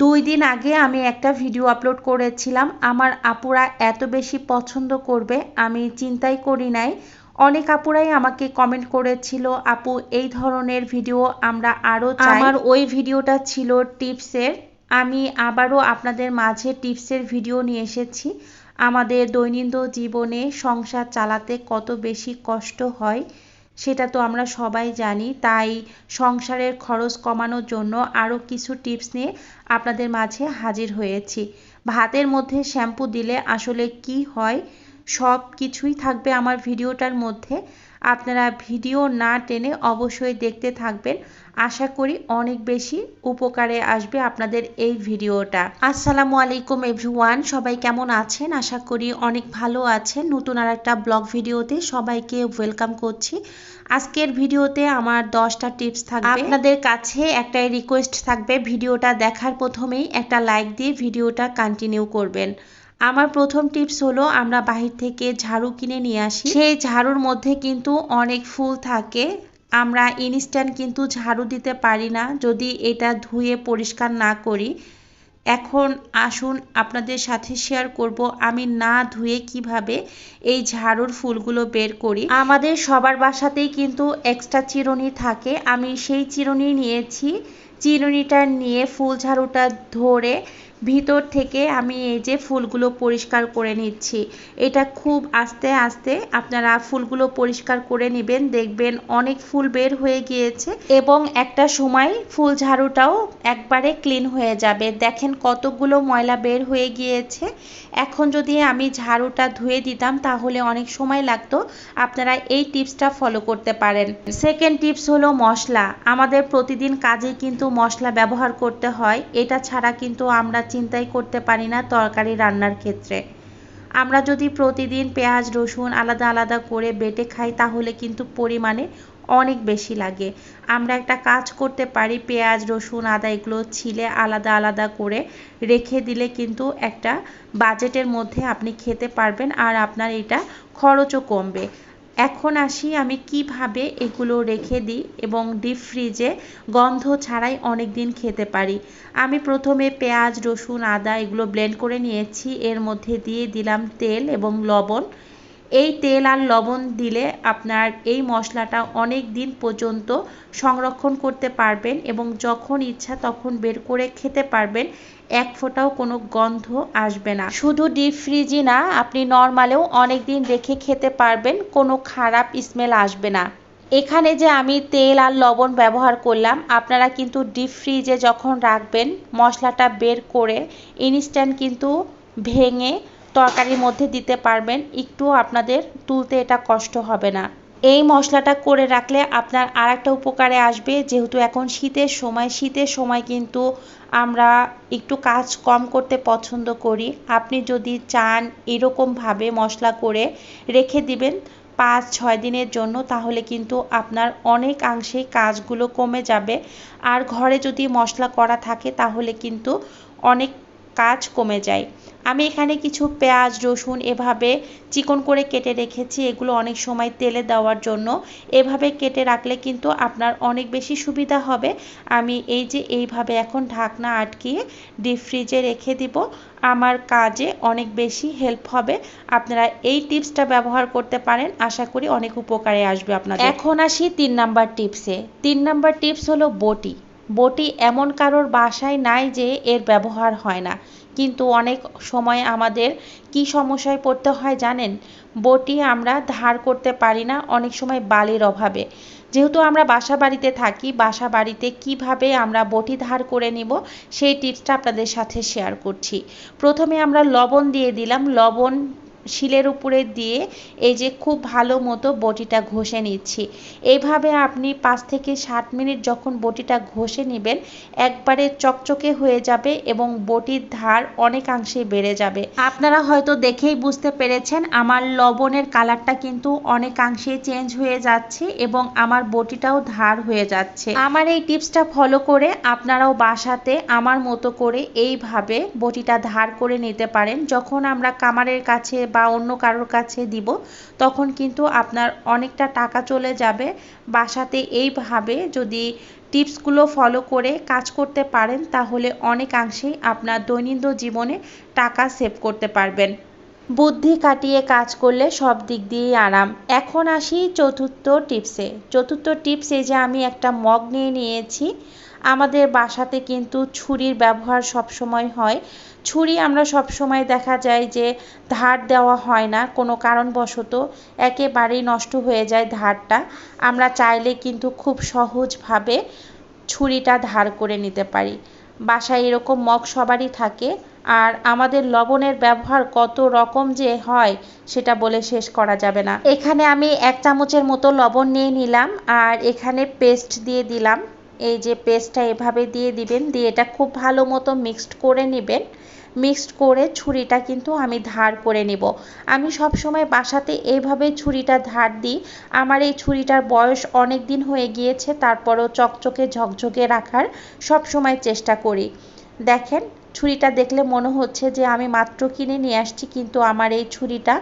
দুই দিন আগে আমি একটা ভিডিও আপলোড করেছিলাম। আমার আপুরা এত বেশি পছন্দ করবে, আমি চিন্তাই করি নাই। অনেক আপুরাই আমাকে কমেন্ট করেছিল, আপু, এই ধরনের ভিডিও আমরা আরও আমার ওই ভিডিওটা ছিল টিপসের। আমি আবারও আপনাদের মাঝে টিপসের ভিডিও নিয়ে এসেছি। আমাদের দৈনন্দিন জীবনে সংসার চালাতে কত বেশি কষ্ট হয়। সেটা তো আমরা সবাই জানি। তাই সংসারের খরচ কমানোর জন্য আরও কিছু টিপস নিয়ে আপনাদের মাঝে হাজির হয়েছি। ভাতের মধ্যে শ্যাম্পু দিলে আসলে কি হয়? সব কিছুই থাকবে আমার ভিডিওটার মধ্যে। আপনারা ভিডিও না টেনে অবশ্যই দেখতে থাকবেন। আশা করি অনেক বেশি উপকারে আসবে আপনাদের এই ভিডিওটা। আসসালামু আলাইকুম এভরিওয়ান, সবাই কেমন আছেন? আশা করি অনেক ভালো আছেন। নতুন আর একটা ব্লগ ভিডিওতে সবাইকে ওয়েলকাম করছি। আজকের ভিডিওতে আমার দশটা টিপস থাকবে। আপনাদের কাছে একটাই রিকোয়েস্ট থাকবে, ভিডিওটা দেখার প্রথমেই একটা লাইক দিয়ে ভিডিওটা কন্টিনিউ করবেন। আমার প্রথম টিপস হলো, আমরা বাহির থেকে ঝাড়ু কিনে নিয়ে আসি। সেই ঝাড়ুর মধ্যে কিন্তু অনেক ফুল থাকে। আমরা ইনস্ট্যান্ট কিন্তু ঝাড়ু দিতে পারি না। যদি এটা ধুয়ে পরিষ্কার না করি, এখন আসুন আপনাদের সাথে শেয়ার করব আমি না ধুয়ে কীভাবে এই ঝাড়ুর ফুলগুলো বের করি। আমাদের সবার বাসাতেই কিন্তু এক্সট্রা চিরুনি থাকে। আমি সেই চিরুনি নিয়েছি। চিরুনিটা নিয়ে ফুল ঝাড়ুটা ধরে ভিতর থেকে আমি এই যে ফুলগুলো পরিষ্কার করে নিচ্ছি। এটা খুব আস্তে আস্তে আপনারা ফুলগুলো পরিষ্কার করে নেবেন, দেখবেন অনেক ফুল বের হয়ে গিয়েছে এবং একটা সময় ফুল ঝাড়ুটাও একবারে ক্লিন হয়ে যাবে। দেখেন কতগুলো ময়লা বের হয়ে গিয়েছে। এখন যদি আমি ঝাড়ুটা ধুয়ে দিতাম তাহলে অনেক সময় লাগতো। আপনারা এই টিপসটা ফলো করতে পারেন। সেকেন্ড টিপস হলো মশলা। আমাদের প্রতিদিন কাজে কিন্তু মশলা ব্যবহার করতে হয়। এটা ছাড়া কিন্তু আমরা চিন্তাই করতে পারি না তরকারি রান্নার ক্ষেত্রে। আমরা যদি প্রতিদিন পেঁয়াজ, রসুন আলাদা আলাদা করে বেটে খাই, তাহলে কিন্তু পরিমাণে অনেক বেশি লাগে। আমরা একটা কাজ করতে পারি, পেঁয়াজ, রসুন, আদা এগুলো ছিলে আলাদা আলাদা করে রেখে দিলে কিন্তু একটা বাজেটের মধ্যে আপনি খেতে পারবেন আর আপনার এটা খরচও কমবে। এখন আসি আমি কীভাবে এগুলো রেখে দিই এবং ডিপ ফ্রিজে গন্ধ ছাড়াই অনেক দিন খেতে পারি। আমি প্রথমে পেঁয়াজ, রসুন, আদা এগুলো ব্লেন্ড করে নিয়েছি। এর মধ্যে দিয়ে দিলাম তেল এবং লবণ। এই তেল আর লবণ দিলে আপনার এই মশলাটা অনেক দিন পর্যন্ত সংরক্ষণ করতে পারবেন এবং যখন ইচ্ছা তখন বের করে খেতে পারবেন। এক ফোঁটাও কোনো গন্ধ আসবে না। শুধু ডিপ ফ্রিজই না, আপনি নর্মালেও অনেক দিন রেখে খেতে পারবেন, কোনো খারাপ স্মেল আসবে না। এখানে যে আমি তেল আর লবণ ব্যবহার করলাম, আপনারা কিন্তু ডিপ ফ্রিজে যখন রাখবেন, মশলাটা বের করে ইনস্ট্যান্ট কিন্তু ভেঙে তরকারির মধ্যে দিতে পারবেন একটু আপনাদের তুলতে এটা কষ্ট হবে না। এই মশলাটা করে রাখলে আপনার আর একটা উপকারে আসবে। যেহেতু এখন শীতের সময় শীতের সময় কিন্তু আমরা একটু কাজ কম করতে পছন্দ করি। আপনি যদি চান এরকমভাবে মশলা করে রেখে দিবেন পাঁচ, ছয় দিনের জন্য, তাহলে কিন্তু আপনার অনেকাংশেই কাজগুলো কমে যাবে। আর ঘরে যদি মশলা করা থাকে, তাহলে কিন্তু অনেক কাজ কমে যায়। আমি এখানে কিছু পেঁয়াজ, রসুন এভাবে চিকন করে কেটে রেখেছি। এগুলো অনেক সময় তেলে দেওয়ার জন্য। এভাবে কেটে রাখলে কিন্তু আপনার অনেক বেশি সুবিধা হবে। আমি এই যে এইভাবে এখন ঢাকনা আটকিয়ে ডিপ ফ্রিজে রেখে দিব। আমার কাজে অনেক বেশি হেল্প হবে। আপনারা এই টিপসটা ব্যবহার করতে পারেন। আশা করি অনেক উপকারে আসবে আপনাদের। এখন আসি তিন নাম্বার টিপসে। তিন নাম্বার টিপস হলো বটি। বটি এমন কারোর বাসায় নাই যে এর ব্যবহার হয় না। কিন্তু অনেক সময় আমাদের কি সমস্যায় পড়তে হয় জানেন? বটি আমরা ধার করতে পারি না অনেক সময় বালির অভাবে। যেহেতু আমরা বাসা বাড়িতে থাকি বাসা বাড়িতে কীভাবে আমরা বটি ধার করে নিব সেই টিপসটা আপনাদের সাথে শেয়ার করছি। প্রথমে আমরা লবণ দিয়ে দিলাম। লবণ শিলের উপরে দিয়ে এই যে খুব ভালো মতো বটিটা ঘষে নিচ্ছি। এইভাবে আপনি পাঁচ থেকে ষাট মিনিট যখন বটিটা ঘষে নেবেন, একবারে চকচকে হয়ে যাবে এবং বটির ধার অনেকাংশে বেড়ে যাবে। আপনারা হয়তো দেখেই বুঝতে পেরেছেন, আমার লবণের কালারটা কিন্তু অনেকাংশে চেঞ্জ হয়ে যাচ্ছে এবং আমার বটিটাও ধার হয়ে যাচ্ছে। আমার এই টিপসটা ফলো করে আপনারাও বাসাতে আমার মতো করে এইভাবে বটিটা ধার করে নিতে পারেন। যখন আমরা কামারের কাছে বা বা অন্য কারোর কাছে দিব, তখন কিন্তু আপনার অনেকটা টাকা চলে যাবে। বাসাতে এইভাবে যদি টিপসগুলো ফলো করে কাজ করতে পারেন, তাহলে অনেকাংশেই আপনার দৈনন্দিন জীবনে টাকা সেভ করতে পারবেন। বুদ্ধি কাটিয়ে কাজ করলে সব দিক দিয়েই আরাম। এখন আসি চতুর্থ টিপসে। চতুর্থ টিপসে যে আমি একটা মগ নিয়ে নিয়েছি আমাদের বাসাতে কিন্তু ছুরির ব্যবহার সব সময় হয়। ছুরি আমরা সব সময় দেখা যায় যে ধার দেওয়া হয় না, কোনো কারণবশত একেবারেই নষ্ট হয়ে যায় ধারটা। আমরা চাইলে কিন্তু খুব সহজভাবে ছুরিটা ধার করে নিতে পারি। বাসায় এরকম মগ সবারই থাকে। আর আমাদের লবণের ব্যবহার কত রকম যে হয়, সেটা বলে শেষ করা যাবে না। এখানে আমি এক চামচের মতো লবণ নিয়ে নিলাম। আর এখানে পেস্ট দিয়ে দিলাম। এই যে পেস্টটা এভাবে দিয়ে দিবেন, দিয়ে এটা খুব ভালো মতো মিক্সড করে নেবেন। মিক্সড করে ছুরিটা কিন্তু আমি ধার করে নেব। আমি সব সময় বাসাতে এইভাবে ছুরিটা ধার দিই। আমার এই ছুরিটার বয়স অনেক দিন হয়ে গিয়েছে, তারপরও চকচকে ঝকঝকে রাখার সব সময় চেষ্টা করি। দেখেন, ছুরিটা দেখলে মনে হচ্ছে যে আমি মাত্র কিনে নিয়ে আসছি, কিন্তু আমার এই ছুরিটা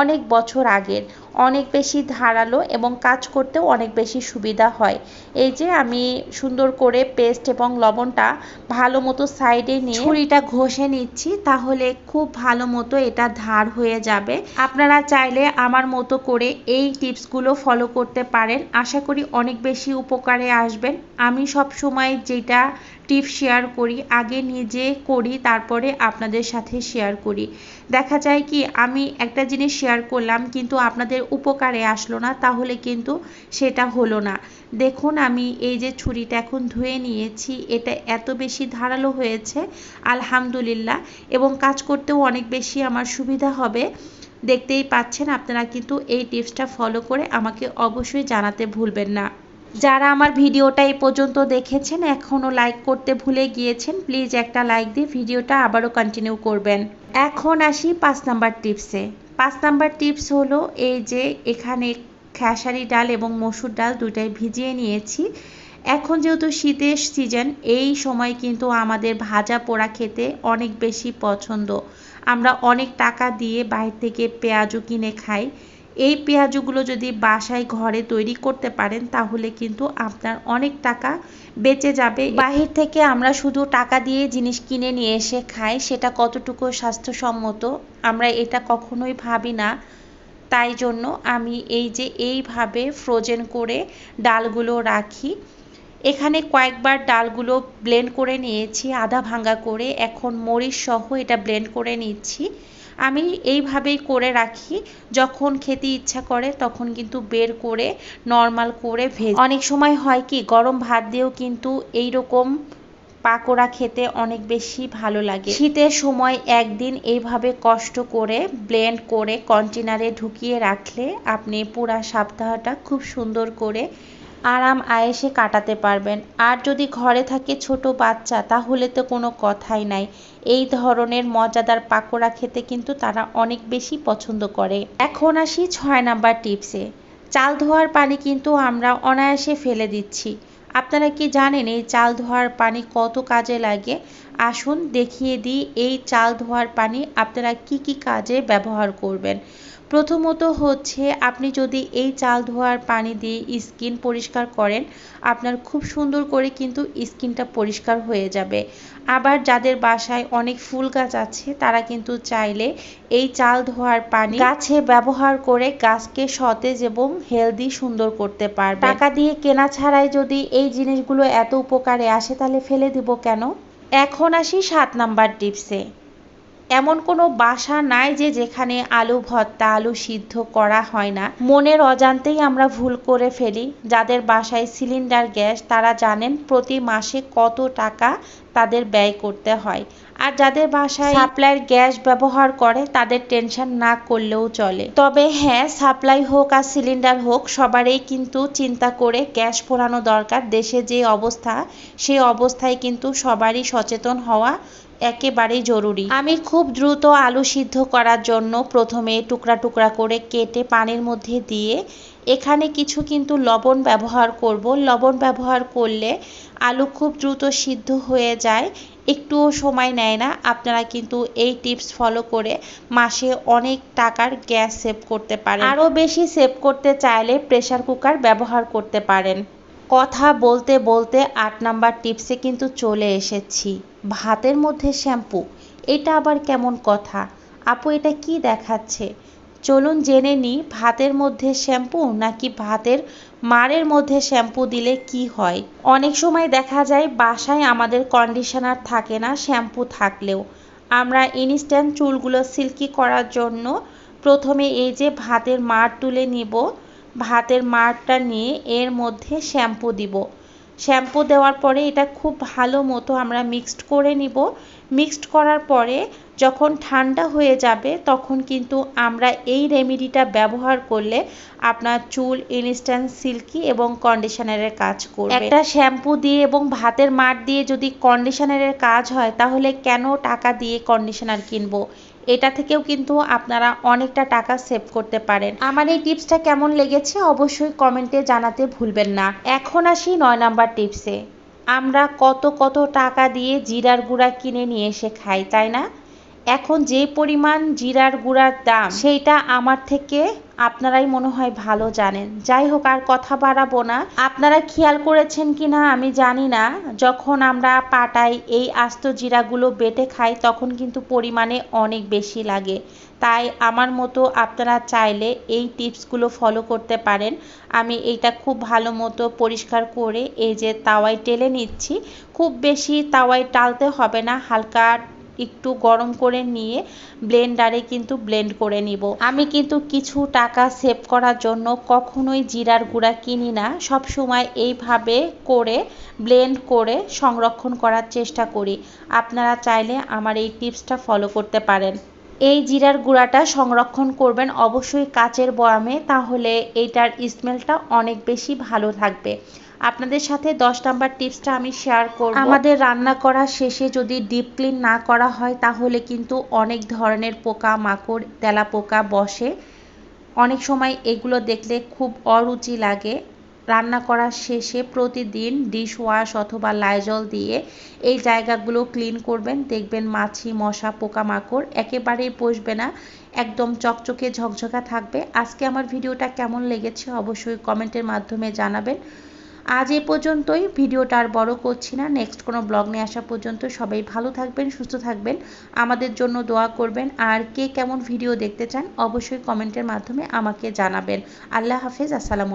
অনেক বছর আগের। অনেক বেশি ধারালো এবং কাজ করতেও অনেক বেশি সুবিধা হয়। এই যে আমি সুন্দর করে পেস্ট এবং লবণটা ভালো মতো সাইডে নিয়ে ছুরিটা ঘষে নিচ্ছি, তাহলে খুব ভালো মতো এটা ধার হয়ে যাবে। আপনারা চাইলে আমার মতো করে এই টিপসগুলো ফলো করতে পারেন। আশা করি অনেক বেশি উপকারে আসবেন। আমি সব সময় যেটা টিপস শেয়ার করি, আগে নিজে করি, তারপরে আপনাদের সাথে শেয়ার করি। দেখা যায় কি, আমি একটা জিনিস শেয়ার করলাম, কিন্তু আপনাদের উপকারে আসলো না, তাহলে কিন্তু সেটা হলো না। দেখুন, আমি এই যে ছুরিটা এখন ধুয়ে নিয়েছি, এটা এত বেশি ধারালো হয়েছে, আলহামদুলিল্লাহ, এবং কাজ করতেও অনেক বেশি আমার সুবিধা হবে। দেখতেই পাচ্ছেন, আপনারা কিন্তু এই টিপসটা ফলো করে আমাকে অবশ্যই জানাতে ভুলবেন না। যারা আমার ভিডিওটা এই পর্যন্ত দেখেছেন, এখনও লাইক করতে ভুলে গিয়েছেন প্লিজ একটা লাইক দিয়ে ভিডিওটা আবারও কন্টিনিউ করবেন। এখন আসি পাঁচ নাম্বার টিপসে পাঁচ নাম্বার টিপস হলো এই যে এখানে খেসারি ডাল এবং মসুর ডাল দুটাই ভিজিয়ে নিয়েছি। এখন যেহেতু শীতের সিজন এই সময় কিন্তু আমাদের ভাজা পোড়া খেতে অনেক বেশি পছন্দ। আমরা অনেক টাকা দিয়ে বাইরে থেকে পেঁয়াজও কিনে খাই। এই পেঁয়াজগুলো যদি বাসায় ঘরে তৈরি করতে পারেন, তাহলে কিন্তু আপনার অনেক টাকা বেঁচে যাবে। বাহির থেকে আমরা শুধু টাকা দিয়ে জিনিস কিনে নিয়ে এসে খাই, সেটা কতটুকু স্বাস্থ্যসম্মত আমরা এটা কখনোই ভাবি না। তাই জন্য আমি এই যে এইভাবে ফ্রোজেন করে ডালগুলো রাখি। এখানে কয়েকবার ডালগুলো ব্লেন্ড করে নিয়েছি, আধা ভাঙ্গা করে। এখন মরিচ সহ এটা ব্লেন্ড করে নিচ্ছি। আমি এইভাবেই করে রাখি। যখন খেতে ইচ্ছা করে, তখন কিন্তু বের করে নর্মাল করে ভেজ। অনেক সময় হয় কি, গরম ভাত দিয়েও কিন্তু এই রকম পাকোড়া খেতে অনেক বেশি ভালো লাগে। শীতের সময় একদিন এইভাবে কষ্ট করে ব্লেন্ড করে কন্টেনারে ঢুকিয়ে রাখলে আপনি পুরা সপ্তাহটা খুব সুন্দর করে আরাম আয়েসে কাটাতে পারবেন। আর যদি ঘরে থাকে ছোট বাচ্চা, তাহলে তো কোনো কথাই নাই। এই ধরনের মজাদার পাকোড়া খেতে কিন্তু তারা অনেক বেশি পছন্দ করে। এখন আসি ছয় নাম্বার টিপসে। চাল ধোয়ার পানি কিন্তু আমরা অনায়াসে ফেলে দিচ্ছি। আপনারা কি জানেন এই চাল ধোয়ার পানি কত কাজে লাগে? আসুন দেখিয়ে দিই এই চাল ধোয়ার পানি আপনারা কি কি কাজে ব্যবহার করবেন। প্রথমত হচ্ছে আপনি যদি এই চাল ধোয়ার পানি দিয়ে স্কিন পরিষ্কার করেন, আপনার খুব সুন্দর করে কিন্তু স্কিনটা পরিষ্কার হয়ে যাবে। আবার যাদের বাসায় অনেক ফুল গাছ আছে, তারা কিন্তু চাইলে এই চাল ধোয়ার পানি গাছে ব্যবহার করে গাছকে সতেজ এবং হেলদি সুন্দর করতে পারবে। টাকা দিয়ে কেনা ছাড়াই যদি এই জিনিসগুলো এত উপকারে আসে, তাহলে ফেলে দিব কেন? এখন আসি সাত নাম্বার টিপসে। এমন কোনো বাসা নাই যে যেখানে আলু ভর্তা, আলু সিদ্ধ করা হয় না। মনের অজান্তেই আমরা ভুল করে ফেলি। যাদের বাসায় সিলিন্ডার, গ্যাস, তারা জানেন প্রতি মাসে কত টাকা তাদের ব্যয় করতে হয়। আর যাদের বাসায় সাপ্লাইয়ের গ্যাস ব্যবহার করে, তাদের টেনশন না করলেও চলে। তবে হ্যাঁ সাপ্লাই হোক আর সিলিন্ডার হোক, সবারই কিন্তু চিন্তা করে গ্যাস পোড়ানো দরকার। দেশে যে অবস্থা, সেই অবস্থায় কিন্তু সবারই সচেতন হওয়া একেবারেই জরুরি। আমি খুব দ্রুত আলু সিদ্ধ করার জন্য প্রথমে টুকরা টুকরা করে কেটে পানির মধ্যে দিয়ে এখানে কিছু কিন্তু লবণ ব্যবহার করব। লবণ ব্যবহার করলে আলু খুব দ্রুত সিদ্ধ হয়ে যায়। একটুও সময় নেয় না। আপনারা কিন্তু এই টিপস ফলো করে মাসে অনেক টাকার গ্যাস সেভ করতে পারেন। আরও বেশি সেভ করতে চাইলে প্রেসার কুকার ব্যবহার করতে পারেন। কথা বলতে বলতে আট নাম্বার টিপসে কিন্তু চলে এসেছি। ভাতের মধ্যে শ্যাম্পু, এটা আবার কেমন কথা? আপু, এটা কি দেখাচ্ছে? চলুন জেনে নিই, ভাতের মধ্যে শ্যাম্পু নাকি ভাতের মারের মধ্যে শ্যাম্পু দিলে কি হয়? অনেক সময় দেখা যায়, বাসায় আমাদের কন্ডিশনার থাকে না, শ্যাম্পু থাকলেও। আমরা ইনস্ট্যান্ট চুলগুলো সিল্কি করার জন্য প্রথমে এই যে ভাতের মার তুলে নিব ভাতের মারটা নিয়ে এর মধ্যে শ্যাম্পু দিব। শ্যাম্পু দেওয়ার পরে এটা খুব ভালো মতো আমরা মিক্সড করে নিব। মিক্সড করার পরে যখন ঠান্ডা হয়ে যাবে তখন কিন্তু আমরা এই রেমেডিটা ব্যবহার করলে আপনার চুল ইনস্ট্যান্ট সিল্কি এবং কন্ডিশনারের কাজ করবে। একটা শ্যাম্পু দিয়ে এবং ভাতের মার দিয়ে যদি কন্ডিশনারের কাজ হয় তাহলে কেন টাকা দিয়ে কন্ডিশনার কিনবো? এটা থেকেও কিন্তু আপনারা অনেকটা টাকা সেভ করতে পারেন। আমার এই টিপসটা কেমন লেগেছে অবশ্যই কমেন্টে জানাতে ভুলবেন না। এখন আসি নয় নাম্বার টিপসে আমরা কত কত টাকা দিয়ে জিরার গুঁড়া কিনে নিয়ে এসে খাই, তাই না? এখন যে পরিমাণ জিরার গুঁড়ার দাম, সেইটা আমার থেকে আপনারাই মনে হয় ভালো জানেন। যাই হোক, আর কথা বাড়াবো না। আপনারা খেয়াল করেছেন কি না আমি জানি না। যখন আমরা পাটায় এই আস্ত জিরাগুলো বেটে খাই, তখন কিন্তু পরিমাণে অনেক বেশি লাগে। তাই আমার মতো আপনারা চাইলে এই টিপসগুলো ফলো করতে পারেন। আমি এইটা খুব ভালো মতো পরিষ্কার করে এই যে তাওয়ায় টেলে নিচ্ছি। খুব বেশি তাওয়ায় টালতে হবে না, হালকা একটু গরম করে নিয়ে ব্লেন্ডারে কিন্তু ব্লেন্ড করে নিব। আমি কিন্তু কিছু টাকা সেভ করার জন্য কখনোই জিরার গুঁড়া কিনি না। সব সময় এইভাবে করে, ব্লেন্ড করে সংরক্ষণ করার চেষ্টা করি। আপনারা চাইলে আমার এই টিপসটা ফলো করতে পারেন। এই জিরার গুঁড়াটা সংরক্ষণ করবেন অবশ্যই কাচের বয়ামে, তাহলে এইটার স্মেলটা অনেক বেশি ভালো থাকবে। আপনাদের সাথে দশ নাম্বার টিপসটা আমি শেয়ার করব। আমাদের রান্না করা শেষে যদি ডিপ ক্লিন না করা হয়, তাহলে কিন্তু অনেক ধরনের পোকা মাকড় তেলা পোকা বসে। অনেক সময় এগুলো দেখলে খুব অরুচি লাগে। রান্না করার শেষে প্রতিদিন ডিশ ওয়াশ অথবা লাইজল দিয়ে এই জায়গাগুলো ক্লিন করবেন। দেখবেন মাছি, মশা, পোকামাকড় একেবারেই বসবে না, একদম চকচকে ঝকঝকা থাকবে। আজকে আমার ভিডিওটা কেমন লেগেছে অবশ্যই কমেন্টের মাধ্যমে জানাবেন। আজ এ পর্যন্তই, ভিডিওটা আর বড় করছি না। নেক্সট কোনো ব্লগ নিয়ে আসা পর্যন্ত সবাই ভালো থাকবেন, সুস্থ থাকবেন, আমাদের জন্য দোয়া করবেন। আর কে কেমন ভিডিও দেখতে চান অবশ্যই কমেন্টের মাধ্যমে আমাকে জানাবেন। আল্লাহ হাফেজ, আসসালামু